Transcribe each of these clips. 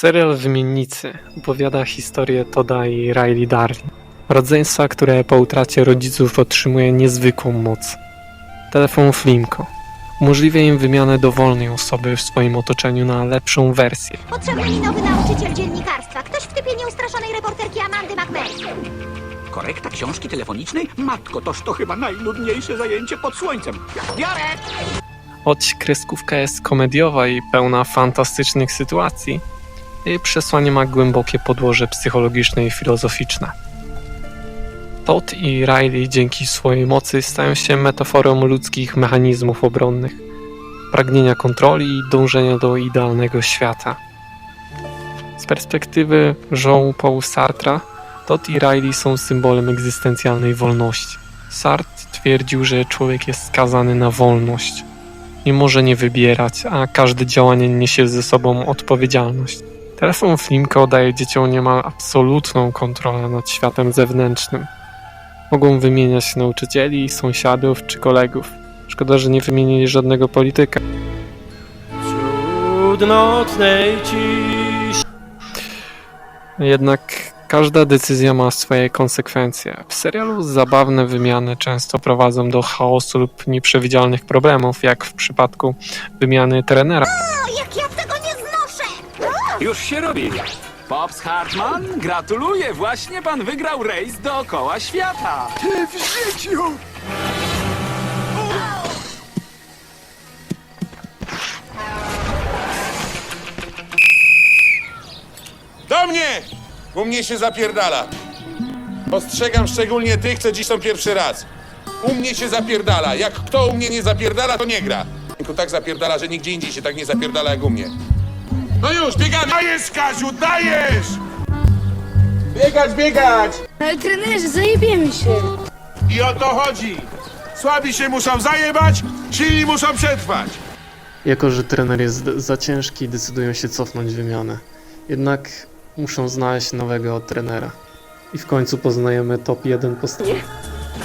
Serial Wymiennicy opowiada historię Toda i Riley Darling, rodzeństwa, które po utracie rodziców otrzymuje niezwykłą moc. Telefon Flimko umożliwia im wymianę dowolnej osoby w swoim otoczeniu na lepszą wersję. Potrzebny mi nowy nauczyciel dziennikarstwa. Ktoś w typie nieustraszonej reporterki Amandy McMahon. Korekta książki telefonicznej? Matko, toż to chyba najnudniejsze zajęcie pod słońcem. Biorę! Choć kreskówka jest komediowa i pełna fantastycznych sytuacji, jej przesłanie ma głębokie podłoże psychologiczne i filozoficzne. Todd i Riley dzięki swojej mocy stają się metaforą ludzkich mechanizmów obronnych, pragnienia kontroli i dążenia do idealnego świata. Z perspektywy Jean-Paul Sartra, Todd i Riley są symbolem egzystencjalnej wolności. Sartre twierdził, że człowiek jest skazany na wolność nie może nie wybierać, a każde działanie niesie ze sobą odpowiedzialność. Telefon Flimko daje dzieciom niemal absolutną kontrolę nad światem zewnętrznym. Mogą wymieniać nauczycieli, sąsiadów czy kolegów. Szkoda, że nie wymienili żadnego polityka. Wśród nocnej ciszy Jednak każda decyzja ma swoje konsekwencje. W serialu zabawne wymiany często prowadzą do chaosu lub nieprzewidzialnych problemów, jak w przypadku wymiany trenera. O, jak ja! Już się robi. Pops Hartman, gratuluję, właśnie pan wygrał rejs dookoła świata. Ty w życiu! Do mnie! U mnie się zapierdala. Ostrzegam szczególnie tych, co dziś są pierwszy raz. U mnie się zapierdala. Jak kto u mnie nie zapierdala, to nie gra. Tylko tak zapierdala, że nigdzie indziej się tak nie zapierdala jak u mnie. No już, biegamy! Dajesz, Kaziu, dajesz! Biegać, biegać! Ale trenerze, zajebiemy się. I o to chodzi. Słabi się muszą zajebać, silni muszą przetrwać. Jako, że trener jest za ciężki, decydują się cofnąć wymianę. Jednak muszą znaleźć nowego trenera. I w końcu poznajemy top 1 postaci.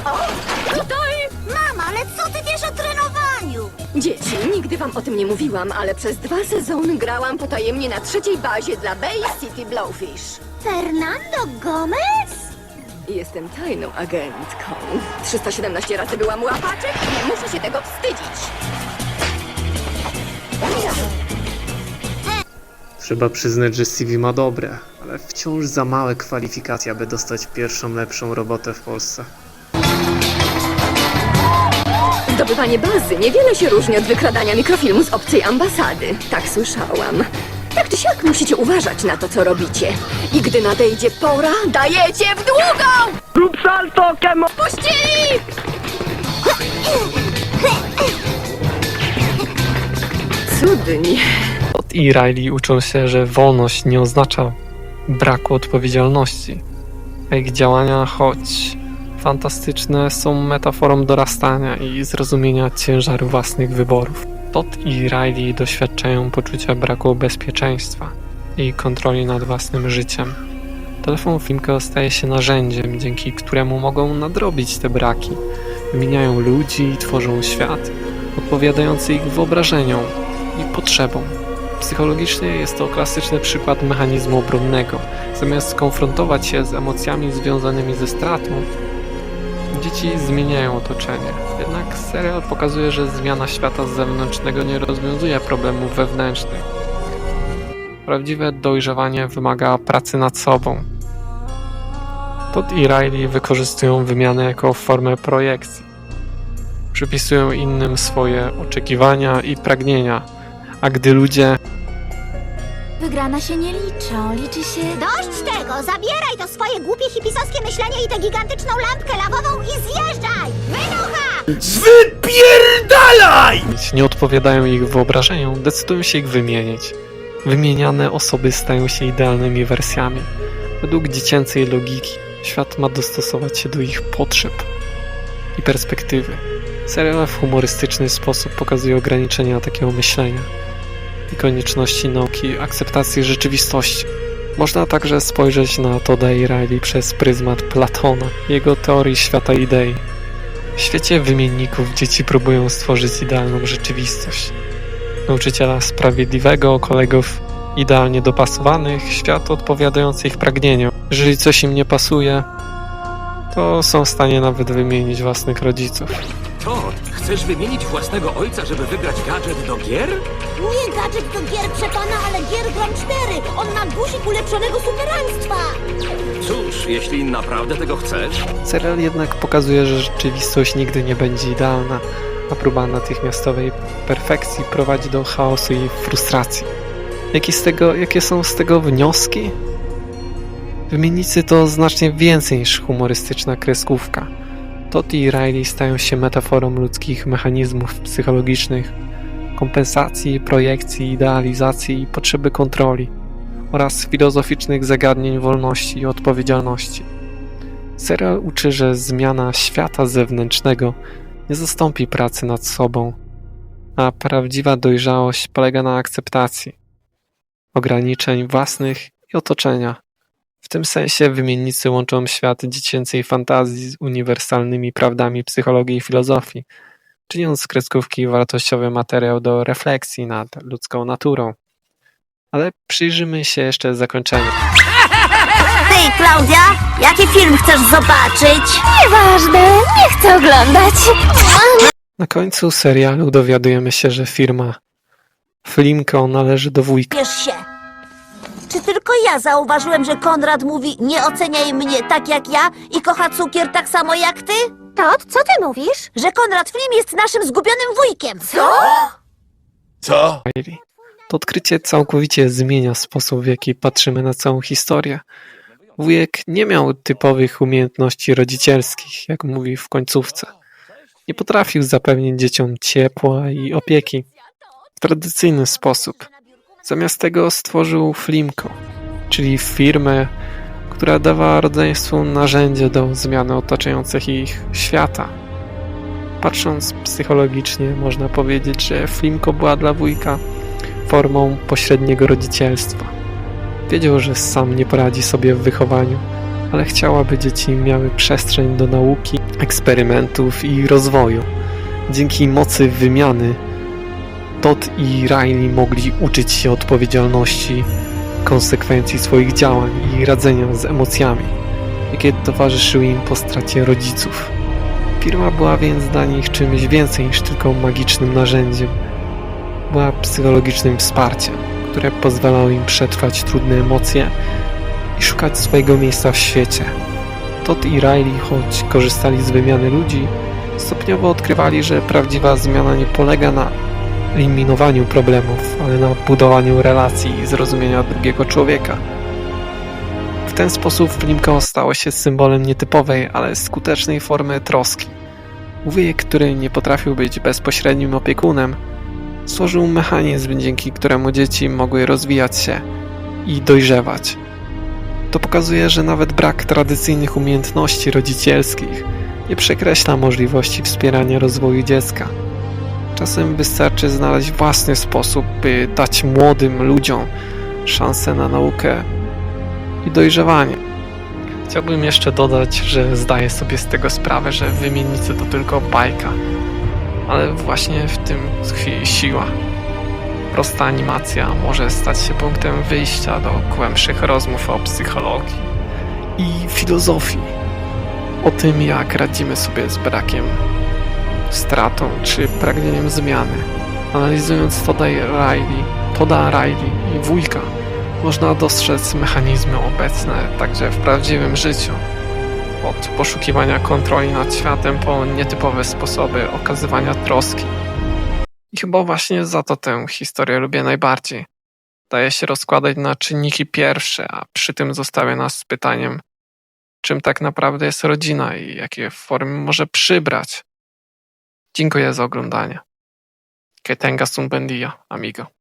Mama, Dzieci, nigdy wam o tym nie mówiłam, ale przez dwa sezony grałam potajemnie na trzeciej bazie dla Bay City Blowfish. Fernando Gomez? Jestem tajną agentką. 317 razy byłam łapaczek i nie muszę się tego wstydzić. Trzeba przyznać, że CV ma dobre, ale wciąż za małe kwalifikacje, aby dostać pierwszą lepszą robotę w Polsce. Zdobywanie bazy niewiele się różni od wykradania mikrofilmu z obcej ambasady. Tak słyszałam. Tak czy siak musicie uważać na to, co robicie. I gdy nadejdzie pora, dajecie w długą! Rób salto, Kemo! Puścili! Cudnie. Todd i Riley uczą się, że wolność nie oznacza braku odpowiedzialności, a ich działania, choć fantastyczne, są metaforą dorastania i zrozumienia ciężaru własnych wyborów. Todd i Riley doświadczają poczucia braku bezpieczeństwa i kontroli nad własnym życiem. Telefon Flimko staje się narzędziem, dzięki któremu mogą nadrobić te braki. Wymieniają ludzi i tworzą świat odpowiadający ich wyobrażeniom i potrzebom. Psychologicznie jest to klasyczny przykład mechanizmu obronnego. Zamiast skonfrontować się z emocjami związanymi ze stratą, dzieci zmieniają otoczenie. Jednak serial pokazuje, że zmiana świata zewnętrznego nie rozwiązuje problemów wewnętrznych. Prawdziwe dojrzewanie wymaga pracy nad sobą. Todd i Riley wykorzystują wymianę jako formę projekcji. Przypisują innym swoje oczekiwania i pragnienia, a gdy ludzie Wygrana się nie liczą, liczy się... Dość tego! Zabieraj to swoje głupie hipisowskie myślenie i tę gigantyczną lampkę lawową i zjeżdżaj! Wynocha! Wypierdalaj! nie odpowiadają ich wyobrażeniom, decydują się ich wymienić. Wymieniane osoby stają się idealnymi wersjami. Według dziecięcej logiki świat ma dostosować się do ich potrzeb i perspektywy. Serial w humorystyczny sposób pokazuje ograniczenia takiego myślenia i konieczności nauki akceptacji rzeczywistości. Można także spojrzeć na Toda i Riley przez pryzmat Platona, jego teorii świata idei. W świecie wymienników dzieci próbują stworzyć idealną rzeczywistość. Nauczyciela sprawiedliwego, kolegów idealnie dopasowanych, świat odpowiadający ich pragnieniom. Jeżeli coś im nie pasuje, to są w stanie nawet wymienić własnych rodziców. Chcesz wymienić własnego ojca, żeby wygrać gadżet do gier? Nie gadżet do gier przepana, ale gier gram 4. On ma guzik ulepszonego superaństwa. Cóż, jeśli naprawdę tego chcesz, Serial jednak pokazuje, że rzeczywistość nigdy nie będzie idealna, a próba natychmiastowej perfekcji prowadzi do chaosu i frustracji. Jakie, z tego, jakie są z tego wnioski? Wymiennicy to znacznie więcej niż humorystyczna kreskówka. Todd i Riley stają się metaforą ludzkich mechanizmów psychologicznych, kompensacji, projekcji, idealizacji i potrzeby kontroli oraz filozoficznych zagadnień wolności i odpowiedzialności. Serial uczy, że zmiana świata zewnętrznego nie zastąpi pracy nad sobą, a prawdziwa dojrzałość polega na akceptacji ograniczeń własnych i otoczenia. W tym sensie wymiennicy łączą świat dziecięcej fantazji z uniwersalnymi prawdami psychologii i filozofii, czyniąc z kreskówki wartościowy materiał do refleksji nad ludzką naturą. Ale przyjrzymy się jeszcze zakończeniu. Ty, Klaudia, jaki film chcesz zobaczyć? Nieważne, nie chcę oglądać. Na końcu serialu dowiadujemy się, że firma Flimko należy do wujka. Wiesz się. Czy tylko ja zauważyłem, że Konrad mówi nie oceniaj mnie tak jak ja i kocha cukier tak samo jak ty? Todd, co ty mówisz? Że Konrad Flim jest naszym zgubionym wujkiem. Co? Co? Riley. To odkrycie całkowicie zmienia sposób, w jaki patrzymy na całą historię. Wujek nie miał typowych umiejętności rodzicielskich, jak mówi w końcówce. Nie potrafił zapewnić dzieciom ciepła i opieki w tradycyjny sposób. Zamiast tego stworzył Flimko, czyli firmę, która dawała rodzeństwu narzędzie do zmiany otaczających ich świata. Patrząc psychologicznie, można powiedzieć, że Flimko była dla wujka formą pośredniego rodzicielstwa. Wiedział, że sam nie poradzi sobie w wychowaniu, ale chciał, aby dzieci miały przestrzeń do nauki, eksperymentów i rozwoju. Dzięki mocy wymiany Todd i Riley mogli uczyć się odpowiedzialności, konsekwencji swoich działań i radzenia z emocjami, jakie towarzyszyły im po stracie rodziców. Firma była więc dla nich czymś więcej niż tylko magicznym narzędziem. Była psychologicznym wsparciem, które pozwalało im przetrwać trudne emocje i szukać swojego miejsca w świecie. Todd i Riley, choć korzystali z wymiany ludzi, stopniowo odkrywali, że prawdziwa zmiana nie polega na eliminowaniu problemów, ale na budowaniu relacji i zrozumienia drugiego człowieka. W ten sposób Flimko stało się symbolem nietypowej, ale skutecznej formy troski. Wujek, który nie potrafił być bezpośrednim opiekunem, stworzył mechanizm, dzięki któremu dzieci mogły rozwijać się i dojrzewać. To pokazuje, że nawet brak tradycyjnych umiejętności rodzicielskich nie przekreśla możliwości wspierania rozwoju dziecka. Czasem wystarczy znaleźć własny sposób, by dać młodym ludziom szansę na naukę i dojrzewanie. Chciałbym jeszcze dodać, że zdaję sobie z tego sprawę, że wymiennicy to tylko bajka, ale właśnie w tym tkwi siła. Prosta animacja może stać się punktem wyjścia do głębszych rozmów o psychologii i filozofii, o tym, jak radzimy sobie z brakiem stratą czy pragnieniem zmiany. Analizując Toda Riley, Toda Riley i wujka, można dostrzec mechanizmy obecne także w prawdziwym życiu. Od poszukiwania kontroli nad światem po nietypowe sposoby okazywania troski. I chyba właśnie za to tę historię lubię najbardziej. Daje się rozkładać na czynniki pierwsze, a przy tym zostawia nas z pytaniem, czym tak naprawdę jest rodzina i jakie formy może przybrać. Dziękuję za oglądanie. Que tengas un buen día, amigo.